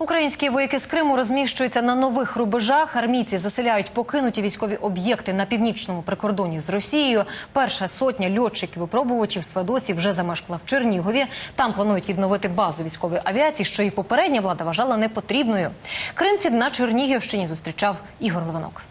Українські вояки з Криму розміщуються на нових рубежах. Армійці заселяють покинуті військові об'єкти на північному прикордоні з Росією. Перша сотня льотчиків-випробувачів Свадосі вже замешкала в Чернігові. Там планують відновити базу військової авіації, що і попередня влада вважала непотрібною. Кримців на Чернігівщині зустрічав Ігор Левинок.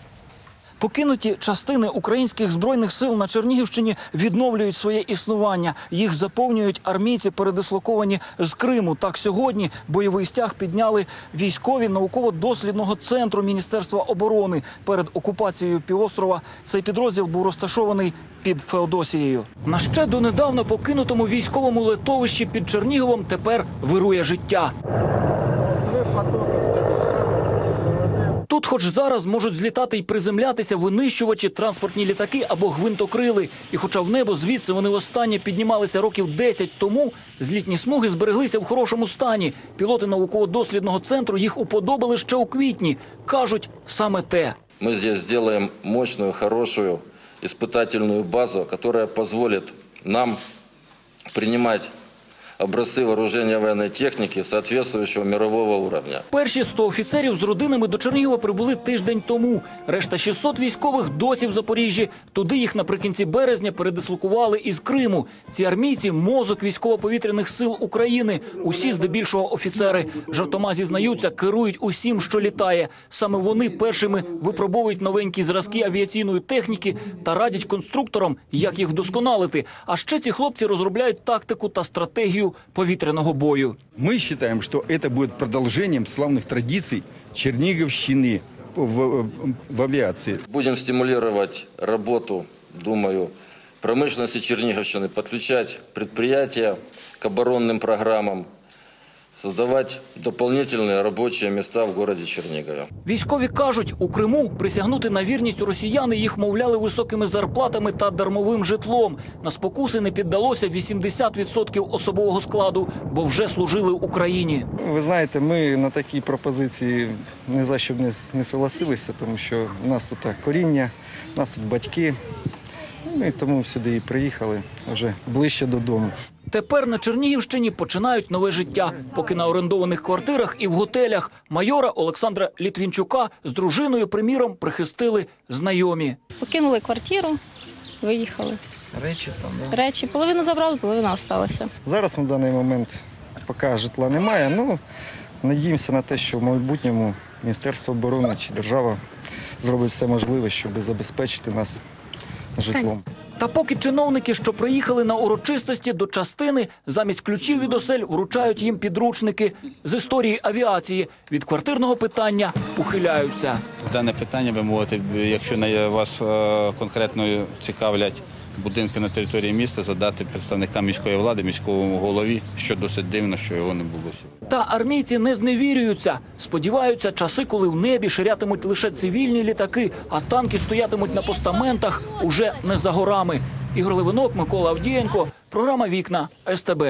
Покинуті частини українських збройних сил на Чернігівщині відновлюють своє існування. Їх заповнюють армійці, передислоковані з Криму. Так сьогодні бойовий стяг підняли військові науково-дослідного центру Міністерства оборони. Перед окупацією півострова цей підрозділ був розташований під Феодосією. На ще донедавна покинутому військовому литовищі під Черніговом тепер вирує життя. Тут, хоч зараз можуть злітати і приземлятися винищувачі, транспортні літаки або гвинтокрили. І хоча в небо звідси вони востаннє піднімалися років 10 тому, злітні смуги збереглися в хорошому стані. Пілоти науково-дослідного центру їх уподобали ще у квітні. Кажуть, саме те. Мы здесь сделаем мощную, хорошую испытательную базу, которая позволит нам принимать образцы вооружения военной техники соответствующего мирового уровня. Перші 100 офіцерів з родинами до Чернігова прибули тиждень тому. Решта 600 військових досі в Запоріжжі. Туди їх наприкінці березня передислокували із Криму. Ці армійці – мозок військово-повітряних сил України. Усі здебільшого офіцери. Жартома зізнаються, керують усім, що літає. Саме вони першими випробовують новенькі зразки авіаційної техніки та радять конструкторам, як їх вдосконалити. А ще ці хлопці розробляють тактику та стратегію повітряного бою. Мы считаем, что это будет продолжением славных традиций Черниговщины в, в авиации. Будем стимулировать работу, думаю, промышленности Черниговщины, подключать предприятия к оборонным программам, создавать дополнительные рабочие места в городе Чернигове. Військові кажуть, у Криму присягнути на вірність росіяни їх мовляли високими зарплатами та дармовим житлом. На спокуси не піддалося 80% особового складу, бо вже служили Україні. Ви знаєте, ми на такі пропозиції ні за що б не, не согласилися, тому що в нас тут коріння, в нас тут батьки. Ми тому сюди і приїхали вже ближче додому. Тепер на Чернігівщині починають нове життя. Поки на орендованих квартирах і в готелях майора Олександра Літвінчука з дружиною, приміром, прихистили знайомі. Покинули квартиру, виїхали. Речі там, Речі половину забрали, половина залишилася. Зараз на даний момент поки житла немає. Ну, надіємося на те, що в майбутньому Міністерство оборони чи держава зробить все можливе, щоб забезпечити нас житлом. Та поки чиновники, що приїхали на урочистості до частини, замість ключів від осель вручають їм підручники з історії авіації. Від квартирного питання ухиляються. Дане питання, ви мовите, якщо на вас е, конкретно цікавлять будинки на території міста, задати представникам міської влади, міському голові, що досить дивно, що його не було. Та армійці не зневірюються. Сподіваються, часи, коли в небі ширятимуть лише цивільні літаки, а танки стоятимуть на постаментах, уже не за горами. Ігор Левинок, Микола Авдієнко. Програма Вікна СТБ.